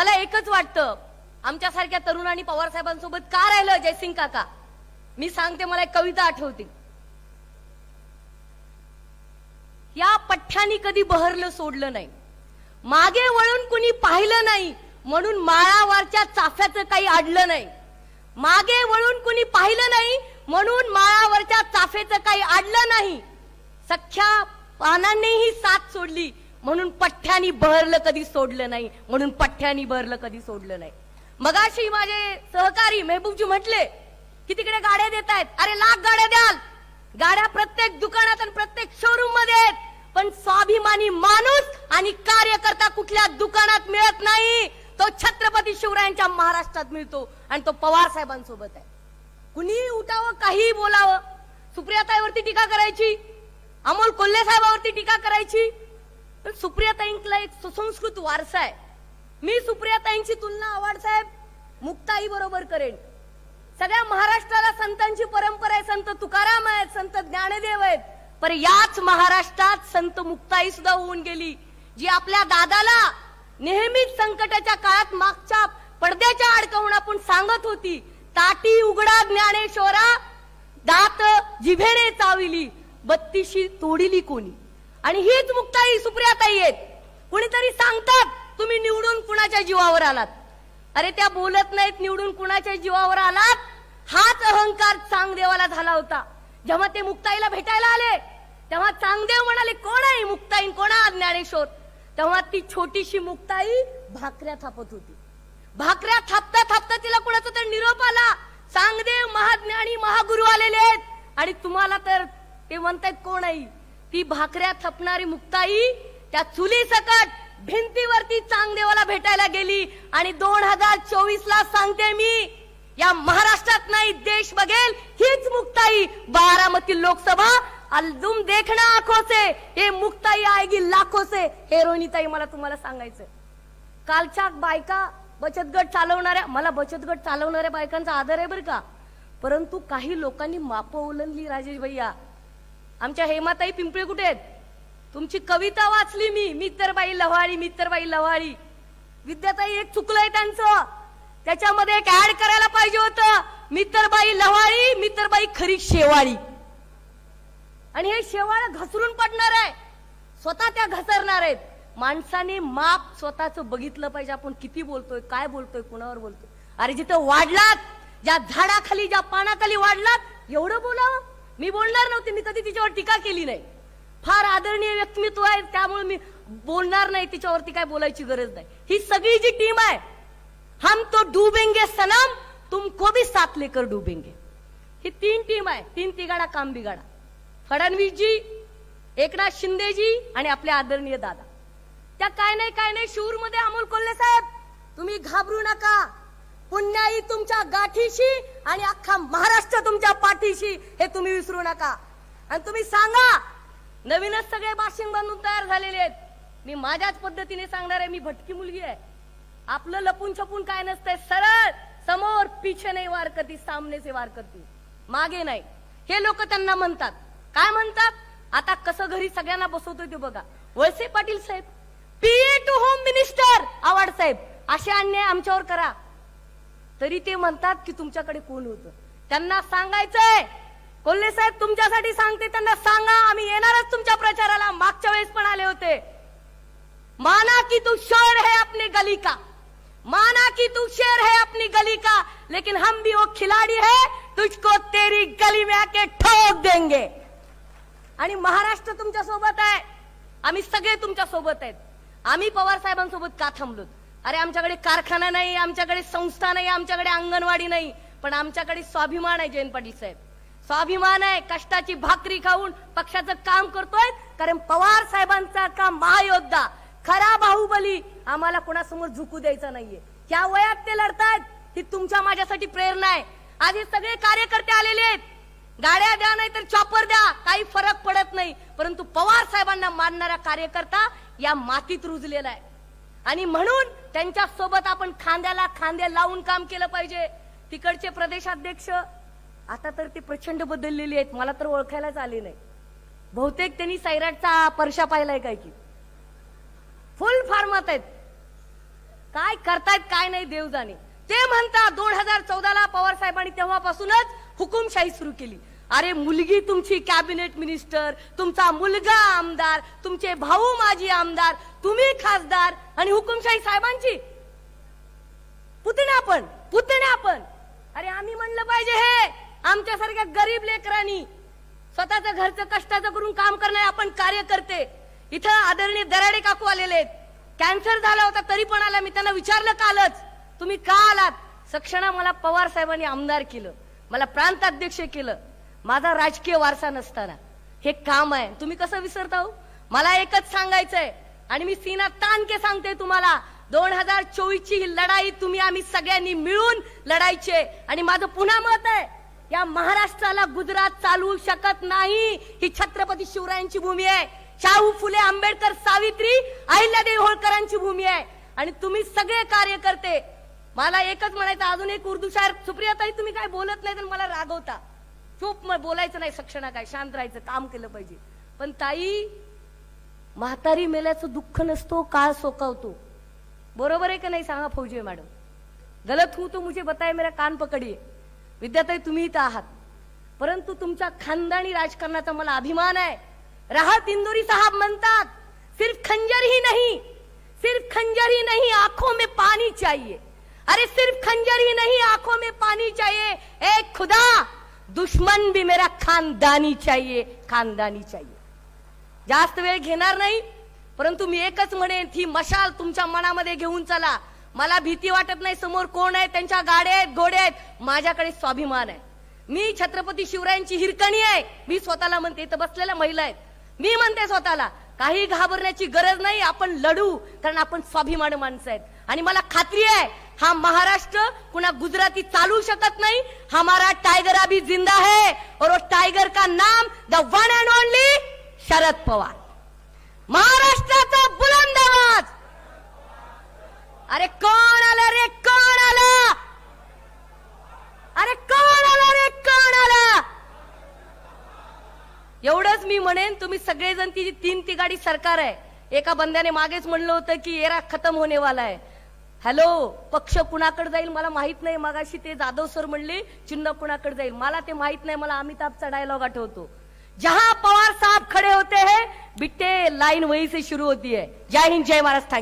मला एकच वाटतं आमच्यासारख्या तरुणांनी पवार साहेबांसोबत का राहिलं जयसिंग काका? मी सांगते मला एक कविता आठवते. या पठ्ठ्यानी कधी बहरलं सोडलं नाही. मागे वळून कुणी पाहिलं नाही म्हणून माळावरच्या चाफ्याचं काही अडलं नाही. मागे वळून कुणी पाहिलं नाही म्हणून माळावरच्या चाफेचं काही अडलं नाही. सख्या पानांनीही साथ सोडली म्हणून पठ्ठ्यानी बहरलं कधी सोडलं नाही. म्हणून पठ्ठ्यानी बहरलं कधी सोडलं नाही. मगाशी माझे सहकारी मेहबूबजी म्हटले की तिकडे गाड्या देत आहेत. अरे लाख गाड्या द्याल. गाड्या प्रत्येक दुकानात आणि प्रत्येक शोरूममध्ये आहेत. पण स्वाभिमानी माणूस आणि कार्यकर्ता कुठल्या दुकानात मिळत नाही. तो छत्रपती शिवरायांच्या महाराष्ट्रात मिळतो आणि तो पवार साहेबांसोबत आहे. कुणी उठावं काही बोलावं. सुप्रियाताईवरती टीका करायची. अमोल कोल्हे साहेबावरती टीका करायची. पण सुप्रियाताईंकला एक सुसंस्कृत वारसा आहे. मी सुप्रियाताईंची तुलना आवाड साहेब मुक्ताई बरोबर करेन. सगळ्या महाराष्ट्राला संतांची परंपरा आहे संत तुकाराम आहेत संत ज्ञानदेव आहेत. पर याच महाराष्ट्रात संत मुक्ताई सुद्धा होऊन गेली जी आपल्या दादाला नेहमीच संकटाच्या काळात मागच्या पडद्याच्या अडकवून आपण सांगत होती ताटी उघडा ज्ञानेश्वरा दात जिभेने चाविली बत्तीशी तोडिली कोणी? आणि हीच मुक्ताई सुप्रियाताई आहेत. कुणीतरी सांगतात तुम्ही निवडून कुणाच्या जीवावर आलात? अरे त्या बोलत नाहीत निवडून कुणाच्या जीवावर आलात? हाच अहंकार चांगदेवाला झाला होता. जेव्हा ते मुक्ताईला भेटायला आले तेव्हा चांगदेव म्हणाले कोण आहे मुक्ताई? कोण ज्ञानेश्वर तेव्हा ती छोटीशी मुक्ताई भाकऱ्या थापत होती. भाकऱ्या थापता थापता तिला कुणाचा तर निरोप आला. चांगदेव महाज्ञानी महागुरु आलेले आहेत. आणि तुम्हाला तर ते म्हणतायत कोण आहे ती भाकऱ्या थपणारी मुक्ताई त्या चुली सकट भिंतीवरती चांगदेवाला भेटायला गेली आणि दोन हजार चोवीस ला सांगते मी या महाराष्ट्रात नाही देश बघेल हीच मुक्ताई. बारामती लोकसभा अल्दुम देखना आखोसे से हे मुक्ताई आएगी लाखो से हे रोहिणीताई मला तुम्हाला सांगायचं कालच्या बायका बचत गट चालवणाऱ्या मला बचत गट चालवणाऱ्या बायकांचा आदर आहे बरं का. परंतु काही लोकांनी माप ओलंडली राजेश भैया. आमच्या हेमाताई पिंपळे कुठे आहेत? तुमची कविता वाचली मी मित्रबाई लव्हाळी मित्रबाई लव्हाळी. विद्याताई एक चुकलंय त्यांचं. त्याच्यामध्ये एक ऍड करायला पाहिजे होतं. मित्रबाई लव्हाळी मित्रबाई खरी शेवाळी. आणि हे शेवाळ घसरून पडणार आहे. स्वतः त्या घसरणार आहेत. माणसाने माप स्वतःच बघितलं पाहिजे. आपण किती बोलतोय काय बोलतोय कुणावर बोलतोय. अरे जिथं वाढलात ज्या झाडाखाली ज्या पानाखाली वाढलात एवढं बोलावं. मी बोलणार नव्हते मी कधी तिच्यावर टीका केली नाही. फार आदरणीय व्यक्तिमत्व आहे त्यामुळे मी बोलणार नाही तिच्यावरती काय बोलायची गरज नाही. ही सगळी जी टीम आहे हम तो डुबेंगे सनम तुमको भी साथ लेकर डुबेंगे. ही तीन टीम आहे तीन तिगाडा काम बिगाडा फडणवीसजी एकनाथ शिंदेजी आणि आपले आदरणीय दादा. त्या काय नाही काय नाही शूरमध्ये अमोल कोल्हे साहेब तुम्ही घाबरू नका. पुण्याई तुमच्या गाठीशी आणि अख्खा महाराष्ट्र तुमच्या पाठीशी हे तुम्ही विसरू नका. आणि तुम्ही सांगा नवीनच सगळे बाशिंग बांधून तयार झालेले आहेत. मी माझ्याच पद्धतीने सांगणार आहे मी भटकी मुलगी आहे. आपलं लपून छपून काय नसतंय सरळ समोर पिछे नाही वार करती सामने से वार करती. मागे नाही. हे लोक त्यांना म्हणतात. काय म्हणतात? आता कसं घरी सगळ्यांना बसवतोय ते बघा. Walse Patil saheb PA to home minister Awhad saheb असे अन्याय आमच्यावर करा. तरी ते म्हणतात की तुमच्याकडे कोण होतं? त्यांना सांगायचंय. कोल्हे साहेब तुमच्यासाठी सांगते त्यांना सांगा. आम्ही येणारच तुमच्या प्रचाराला. मागच्या वेळेस पण आले होते. माना की तू शोर है अपनी गली का? माना कि तू शेर है अपनी गली का? लेकिन हम भी वो खिलाड़ी है तुझको तेरी गली में आके ठोक देंगे। आणि महाराष्ट्र तुमच्यासोबत आहे. आम्ही सगळे तुमच्यासोबत आहेत. आम्ही पवार साहेबांसोबत का थांबलो अरे आमच्याकडे कारखाना नाही आमच्याकडे संस्था नाही आमच्याकडे अंगणवाडी नाही पण आमच्याकडे स्वाभिमान आहे जयंत पाटील साहेब. स्वाभिमान आहे कष्टाची भाकरी खाऊन पक्षाचं काम करतोय कारण पवार साहेबांचा का महायोद्धा खरा बाहुबली आम्हाला कोणासमोर झुकू द्यायचा नाहीये. ह्या वयात ते लढतायत ही तुमच्या माझ्यासाठी प्रेरणा आहे. आज हे सगळे कार्यकर्ते आलेले आहेत. गाड्या द्या नाही तर चॉपर द्या काही फरक पडत नाही. परंतु पवार साहेबांना मानणारा कार्यकर्ता या मातीत रुजलेला आहे. आणि म्हणून त्यांच्यासोबत आपण खांद्याला खांदे लावून काम केलं पाहिजे. तिकडचे प्रदेशाध्यक्ष आता तर ते प्रचंड बदललेली आहेत. मला तर ओळखायलाच आले नाही. बहुतेक त्यांनी सैराटचा परशा पाहिलाय काय की? फुल फार्मात आहेत. काय करतायत काय नाही देव जाणे ते म्हणतात दोन हजार चौदाला पवार साहेबांनी तेव्हापासूनच हुकुमशाही सुरू केली. अरे मुलगी तुमची कॅबिनेट मिनिस्टर तुमचा मुलगा आमदार तुमचे भाऊ माजी आमदार तुम्ही खासदार आणि हुकुमशाही साहेबांची. पुतणे आपण पुतणे आपण अरे आम्ही म्हणलं पाहिजे हे आमच्यासारख्या गरीब लेकरांनी स्वतःचं घरचं कष्टाचं करून काम करणारे आपण कार्यकर्ते. इथं आदरणीय दराडे काकू आलेले आहेत. कॅन्सर झाला होता तरी पण आला मी त्यांना विचारलं कालच. तुम्ही का आलात? सक्षणा मला पवार साहेबांनी आमदार केलं. मला प्रांताध्यक्ष केलं. माझा राजकीय वारसा नसताना. हे काम आहे. तुम्ही कसं विसरता हो? मला एकच सांगायचंय. आणि मी सीना तानके सांगते तुम्हाला. दोन हजार चोवीस ची ही लढाई तुम्ही आम्ही सगळ्यांनी मिळून लढायचे आणि माझं पुन्हा मत आहे या महाराष्ट्राला गुजरात चालवू शकत नाही ही छत्रपती शिवरायांची भूमी आहे. शाहू फुले आंबेडकर सावित्री अहिल्यादेवी होळकरांची भूमी आहे. आणि तुम्ही सगळे कार्यकर्ते मला एकच म्हणायचं अजून एक उर्दू शायर सुप्रियाताई तुम्ही काय बोलत नाही तर मला रागवता. चूप मग बोलायचं नाही सक्षणा काय? शांत राहायचं काम केलं पाहिजे. पण ताई म्हातारी मेल्याचं दुःख नसतो काळ सोकावतो. बरोबर आहे का नाही सांगा फौजी मॅडम? गलत हूं तो मुझे बताए मेरा कान पकडिये विद्याताई तुम्ही इथं आहात. परंतु तुमच्या खानदानी राजकारणाचा मला अभिमान आहे. राहत इंदोरी साहब म्हणतात सिर्फ खंजर ही नहीं सिर्फ खंजर ही नहीं आंखों में पानी चाहिए. अरे सिर्फ खंजर ही नहीं आंखों में पानी चाहिए. ए खुदा! दुश्मन भी मेरा खानदानी चाहिए खानदानी चाहिए। जास्त वेळ घेणार नाही परंतु मी एकच म्हणेन ही मशाल तुमच्या मनामध्ये घेऊन चला. मला भीती वाटत नाही समोर कोण आहे त्यांच्या गाड्या आहेत घोडे आहेत माझ्याकडे स्वाभिमान आहे. मी छत्रपती शिवरायांची हिरकणी आहे. मी स्वतःला म्हणते इथं बसलेल्या महिला आहेत. मी म्हणते स्वतःला काही घाबरण्याची गरज नाही आपण लढू कारण आपण स्वाभिमान माणसं आहेत. आणि मला खात्री आहे हा महाराष्ट्र कुणा गुजराती चालू शकत नाही हमारा टायगर अभी जिंदा है और टायगर का नाम the one and only Sharad Pawar. महाराष्ट्राचा बुलंद आवाज. अरे कोण आलं रे कोण आलं? अरे कोण आलं रे कोण आलं? एवढंच मी म्हणेन तुम्ही सगळेजण ती तीन तीन तिगाडी सरकार आहे एका बंद्याने मागेच म्हणलं होतं की एरा खतम होने वाला आहे हॅलो पक्ष कुणाकडे जाईल मला माहीत नाही. मगाशी ते जाधव सर म्हणले चिन्ह कुणाकडे जाईल? मला ते माहीत नाही मला अमिताभचा डायलॉग आठवतो. जहां पवार साहब खड़े होते हैं बिट्टे लाइन वहीं से शुरू होती है. जय हिंद जय महाराज. Thank you